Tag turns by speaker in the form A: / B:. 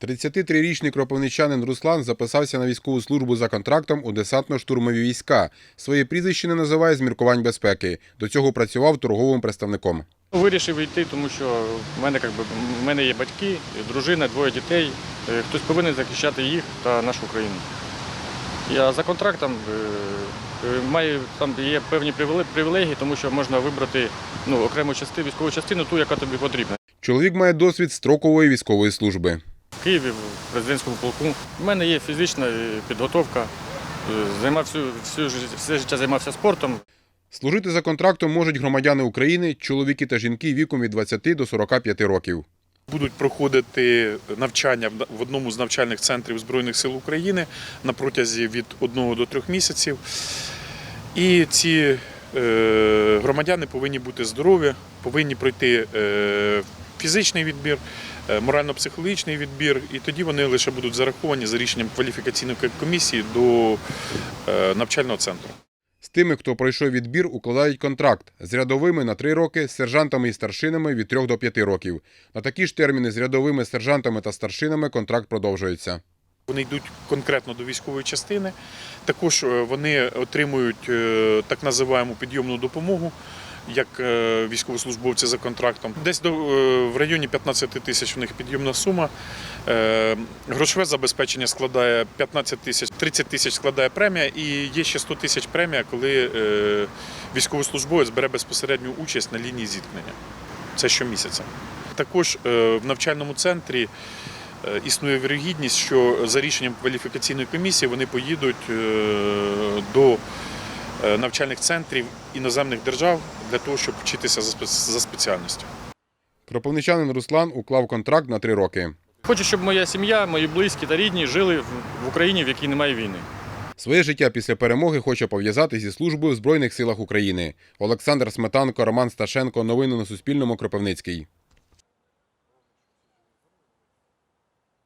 A: 33-річний кропивничанин Руслан записався на військову службу за контрактом у десантно-штурмові війська. Своє прізвище не називає з міркувань безпеки. До цього працював торговим представником.
B: Вирішив йти, тому що в мене, як би, в мене є батьки, дружина, двоє дітей. Е, Хтось повинен захищати їх та нашу країну. Я за контрактом е, е, маю там є певні привілегії, тому що можна вибрати ну, окрему частину, військову частину, ту, яка тобі потрібна.
A: Чоловік має досвід строкової військової служби.
B: В Києві, в президентському полку. У мене є фізична е, підготовка. Е, Займався всю, все життя займався спортом.
A: Служити за контрактом можуть громадяни України, чоловіки та жінки віком від 20 до 45 років.
C: Будуть проходити навчання в одному з навчальних центрів Збройних сил України на протязі від 1 до 3 місяців. І ці е, громадяни повинні бути здорові, повинні пройти фізичний відбір, е, морально-психологічний відбір, і тоді вони лише будуть зараховані за рішенням кваліфікаційної комісії до е, навчального центру.
A: З тими, хто пройшов відбір, укладають контракт з рядовими на 3 роки, з сержантами і старшинами від 3 до 5 років. На такі ж терміни з рядовими, сержантами та старшинами контракт продовжується.
C: Вони йдуть конкретно до військової частини. Також е, вони отримують так називаємо підйомну допомогу. Як е, військовослужбовці за контрактом, десь до е, в районі 15 тисяч у них підйомна сума. Е, Грошове забезпечення складає 15 тисяч, 30 тисяч складає премія, і є ще 100 тисяч премія, коли військовослужбовець бере безпосередню участь на лінії зіткнення. Це щомісяця. Також в навчальному центрі Існує вірогідність, що за рішенням кваліфікаційної комісії вони поїдуть до навчальних центрів іноземних держав для того, щоб вчитися за спеціальністю.
A: Кропивничанин Руслан уклав контракт на 3 роки.
B: Хочу, щоб моя сім'я, мої близькі та рідні жили в в Україні, в якій немає війни.
A: Своє життя після перемоги хоче пов'язати зі службою в Збройних силах України. Олександр Сметанко, Роман Сташенко. Новини на Суспільному. Кропивницький.